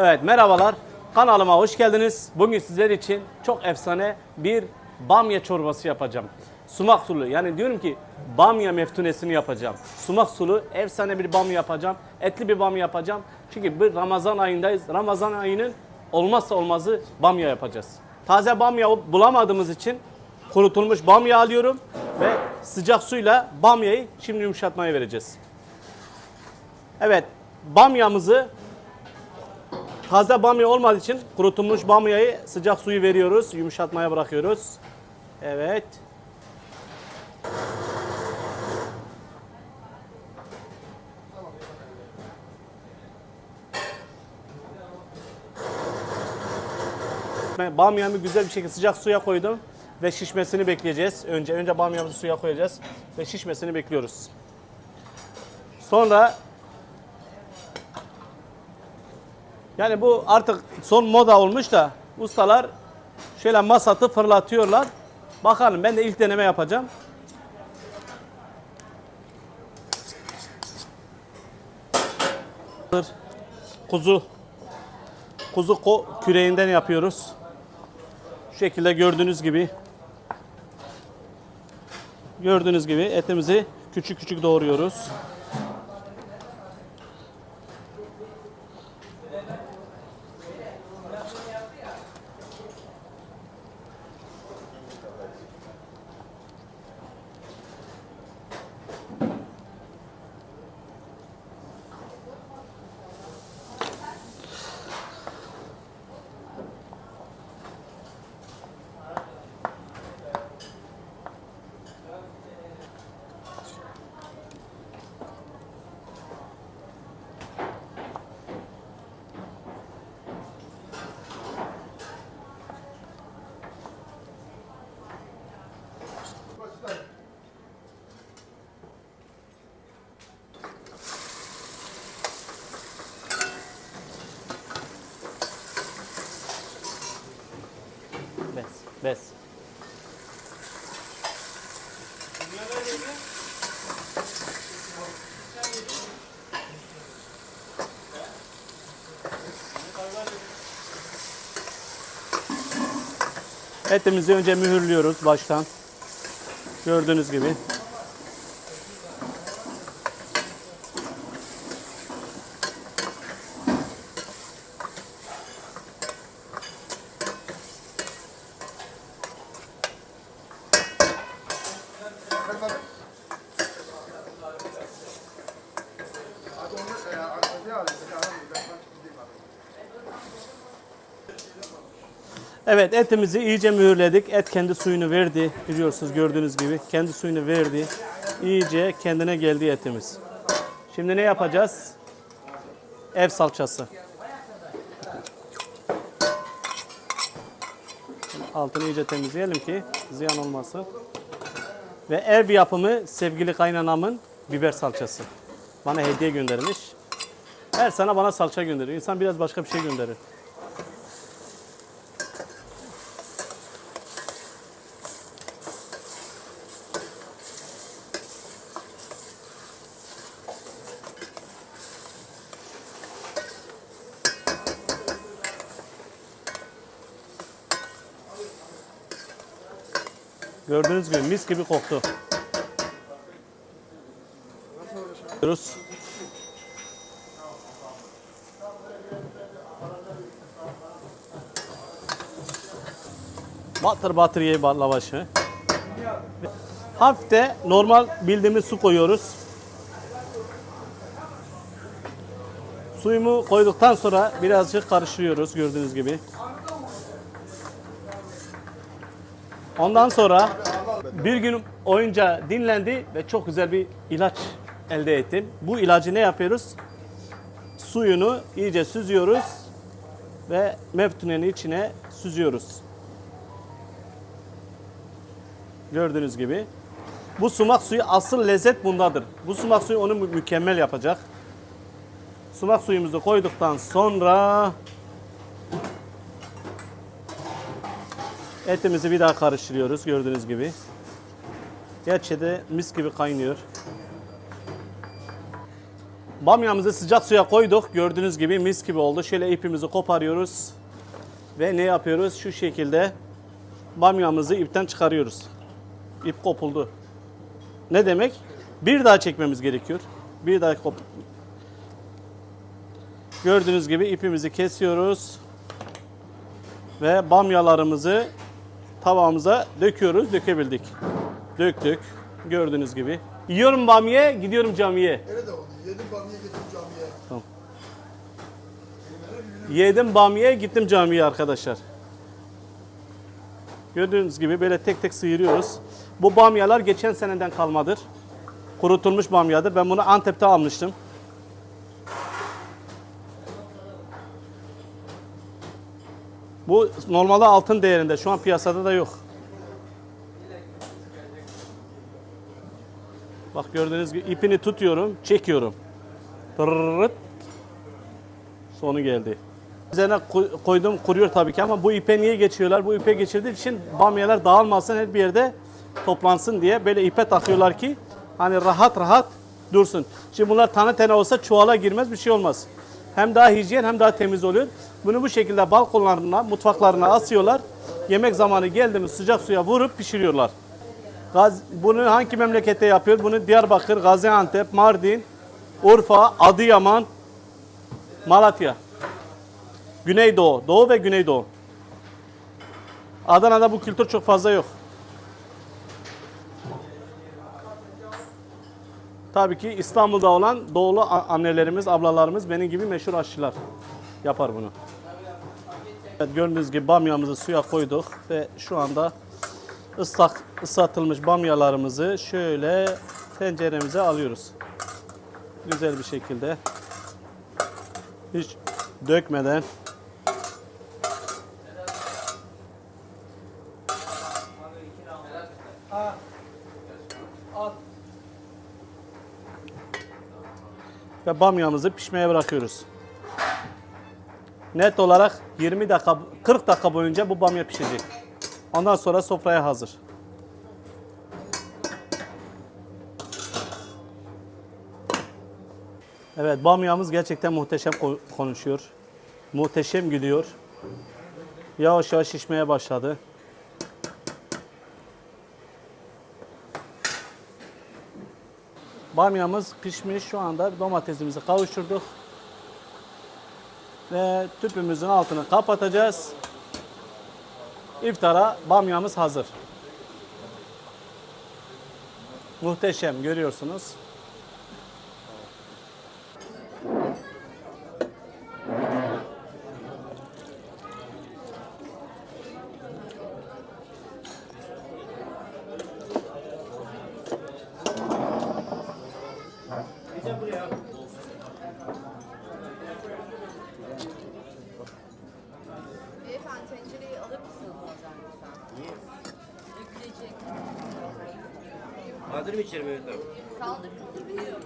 Evet merhabalar. Kanalıma hoş geldiniz. Bugün sizler için çok efsane bir bamya çorbası yapacağım. Sumak sulu yani diyorum ki bamya meftunesini yapacağım. Sumak sulu efsane bir bamya yapacağım. Etli bir bamya yapacağım. Çünkü bir Ramazan ayındayız. Ramazan ayının olmazsa olmazı bamya yapacağız. Taze bamya bulamadığımız için kurutulmuş bamya alıyorum ve sıcak suyla bamyayı şimdi yumuşatmaya vereceğiz. Evet bamyamızı Taze bamya olmadığı için kurutulmuş bamyayı sıcak suyu veriyoruz. Yumuşatmaya bırakıyoruz. Evet. Bamyamı güzel bir şekilde sıcak suya koydum ve şişmesini bekleyeceğiz. Önce önce bamyamızı suya koyacağız ve şişmesini bekliyoruz. Sonra Yani bu artık son moda olmuş da ustalar şöyle masatı fırlatıyorlar. Bakalım ben de ilk deneme yapacağım. Kuzu kuzu ko küreğinden yapıyoruz. Şu şekilde gördüğünüz gibi gördüğünüz gibi etimizi küçük küçük doğruyoruz. Bes. Etimizi önce mühürlüyoruz baştan. Gördüğünüz gibi. Evet etimizi iyice mühürledik. Et kendi suyunu verdi. Biliyorsunuz gördüğünüz gibi kendi suyunu verdi. İyice kendine geldi etimiz. Şimdi ne yapacağız? Ev salçası. Altını iyice temizleyelim ki ziyan olmasın. Ve ev yapımı sevgili kaynanamın biber salçası. Bana hediye göndermiş. Her sene bana salça gönderiyor. İnsan biraz başka bir şey gönderir. Gördüğünüz gibi mis gibi koktu. Diyoruz. Batır batır ye lavaşı. Hafif normal bildiğimiz su koyuyoruz. Suyumu koyduktan sonra birazcık karıştırıyoruz gördüğünüz gibi. Ondan sonra bir gün oyunca dinlendi ve çok güzel bir ilaç elde ettim. Bu ilacı ne yapıyoruz? Suyunu iyice süzüyoruz ve meftunenin içine süzüyoruz. Gördüğünüz gibi. Bu sumak suyu asıl lezzet bundadır. Bu sumak suyu onu mü- mükemmel yapacak. Sumak suyumuzu koyduktan sonra Etimizi bir daha karıştırıyoruz gördüğünüz gibi. Gerçi de mis gibi kaynıyor. Bamyamızı sıcak suya koyduk. Gördüğünüz gibi mis gibi oldu. Şöyle ipimizi koparıyoruz. Ve ne yapıyoruz? Şu şekilde bamyamızı ipten çıkarıyoruz. İp kopuldu. Ne demek? Bir daha çekmemiz gerekiyor. Bir daha kop. Gördüğünüz gibi ipimizi kesiyoruz. Ve bamyalarımızı tavamıza döküyoruz. Dökebildik. Döktük. Gördüğünüz gibi. Yiyorum bamya, gidiyorum camiye. Nerede oldu? Yedim bamya getirdim camiye. Yedim bamya, gittim camiye arkadaşlar. Gördüğünüz gibi böyle tek tek sıyırıyoruz. Bu bamyalar geçen seneden kalmadır. Kurutulmuş bamyadır. Ben bunu Antep'te almıştım. Bu normalde altın değerinde. Şu an piyasada da yok. Bak gördüğünüz gibi ipini tutuyorum, çekiyorum. Tırırırt. Sonu geldi. Üzerine koy- koydum kuruyor tabii ki ama bu ipe niye geçiyorlar? Bu ipe geçirdiği için bamyalar dağılmasın her bir yerde toplansın diye böyle ipe takıyorlar ki hani rahat rahat dursun. Şimdi bunlar tane tane olsa çuvala girmez bir şey olmaz. Hem daha hijyen hem daha temiz oluyor. Bunu bu şekilde balkonlarına, mutfaklarına asıyorlar. Yemek zamanı geldi mi sıcak suya vurup pişiriyorlar. Bunu hangi memlekette yapıyor? Bunu Diyarbakır, Gaziantep, Mardin, Urfa, Adıyaman, Malatya. Güneydoğu, Doğu ve Güneydoğu. Adana'da bu kültür çok fazla yok. Tabii ki İstanbul'da olan doğulu annelerimiz, ablalarımız benim gibi meşhur aşçılar yapar bunu. Evet, gördüğünüz gibi bamyamızı suya koyduk ve şu anda ıslak ıslatılmış bamyalarımızı şöyle tenceremize alıyoruz. Güzel bir şekilde hiç dökmeden ve bamyamızı pişmeye bırakıyoruz. Net olarak 20 dakika 40 dakika boyunca bu bamya pişecek. Ondan sonra sofraya hazır. Evet bamyamız gerçekten muhteşem ko- konuşuyor. Muhteşem gidiyor. Yavaş yavaş şişmeye başladı. Bamyamız pişmiş. Şu anda domatesimizi kavuşturduk. Ve tüpümüzün altını kapatacağız. İftara bamyamız hazır. Muhteşem görüyorsunuz. Tencereyi alır mısınız oradan lütfen? Dökülecek. Kaldırım içeri Mehmet abi. Kaldır kaldır biliyorum.